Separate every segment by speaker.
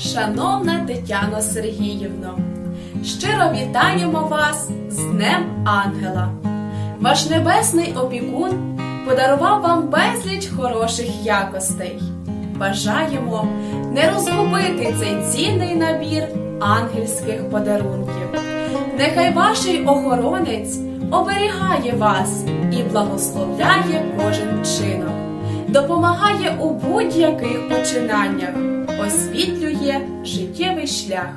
Speaker 1: шановна Тетяно Сергіївно, щиро вітаємо вас з Днем Ангела. Ваш небесний опікун подарував вам безліч хороших якостей. Бажаємо не розгубити цей цінний набір ангельських подарунків. Нехай ваший охоронець оберігає вас і благословляє кожен вчинок, допомагає у будь-яких починаннях, освітлює життєвий шлях.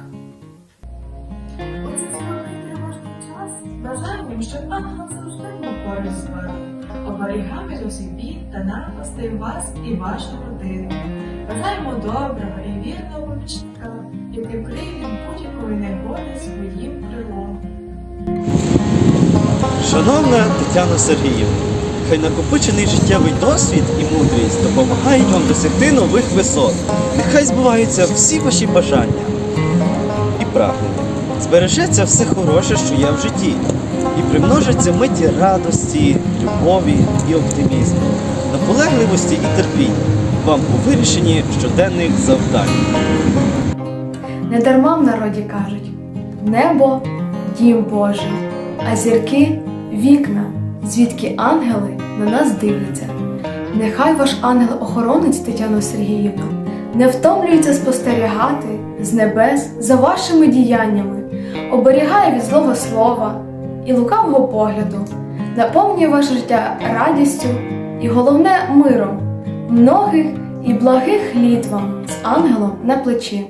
Speaker 2: У цей складний тривожний час бажаємо, щоб ангел завжди був поруч з вами, оберігав від усіх бід та напастей вас і вашу родину. Бажаємо доброго і вірного помічника, який вкриє від будь-якої негоди своїм крилом.
Speaker 3: Шановна Тетяна Сергіївна, хай накопичений життєвий досвід і мудрість допомагають вам досягти нових висот. Нехай збуваються всі ваші бажання і прагнення. Збережеться все хороше, що є в житті, і примножаться миті радості, любові і оптимізму, наполегливості і терпіння вам у вирішенні щоденних завдань.
Speaker 4: Недарма в народі кажуть: небо дім Божий, а зірки вікна, звідки ангели на нас дивляться. Нехай ваш ангел-охоронець Тетяно Сергіївно не втомлюється спостерігати з небес за вашими діяннями, оберігає від злого слова і лукавого погляду, наповнює ваше життя радістю і головне миром, многих і благих літ вам з ангелом на плечі.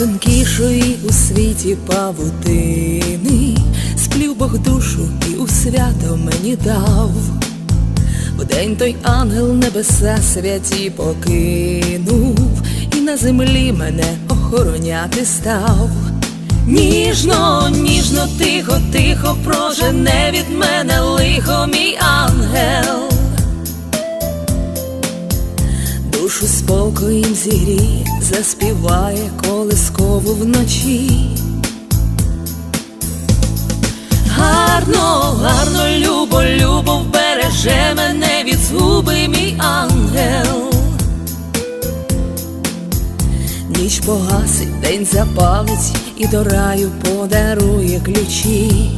Speaker 5: Найтонкішої у світі павутини сплів Бог душу і у свято мені дав. В день той ангел небеса святі покинув, і на землі мене охороняти став. Ніжно, ніжно, тихо, тихо прожене від мене лихо, мій ангел душу спокоєм зігріє, заспіває колискову вночі. Гарно, гарно, любо, любо вбереже мене від згуби мій ангел. Ніч погасить, день запалить і до раю подарує ключі.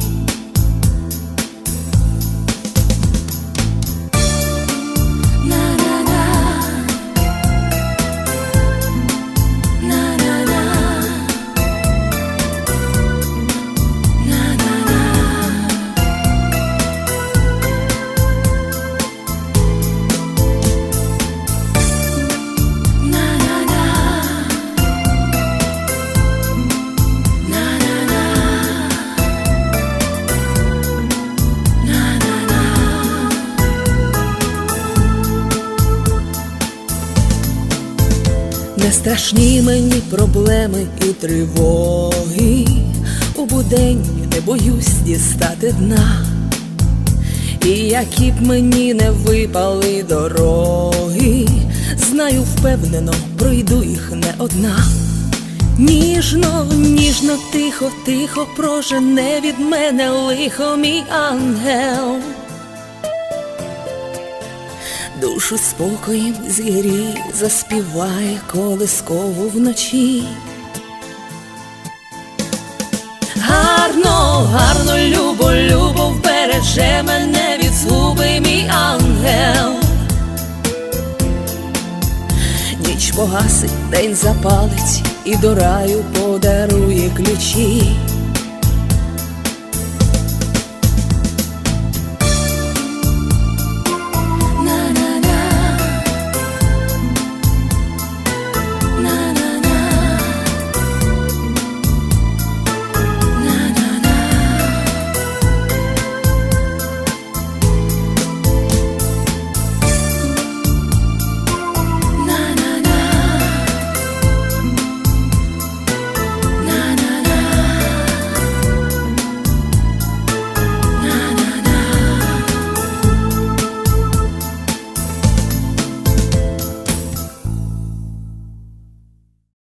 Speaker 5: Страшні мені проблеми і тривоги. У будень не боюсь дістати дна. І які б мені не випали дороги, знаю впевнено, пройду їх не одна. Ніжно, ніжно, тихо, тихо прожене від мене лихо, мій ангел душу спокоєм зігріє, заспіває колискову вночі. Гарно, гарно, любо, любо вбереже мене від згуби мій ангел. Ніч погасить, день запалить і до раю подарує ключі.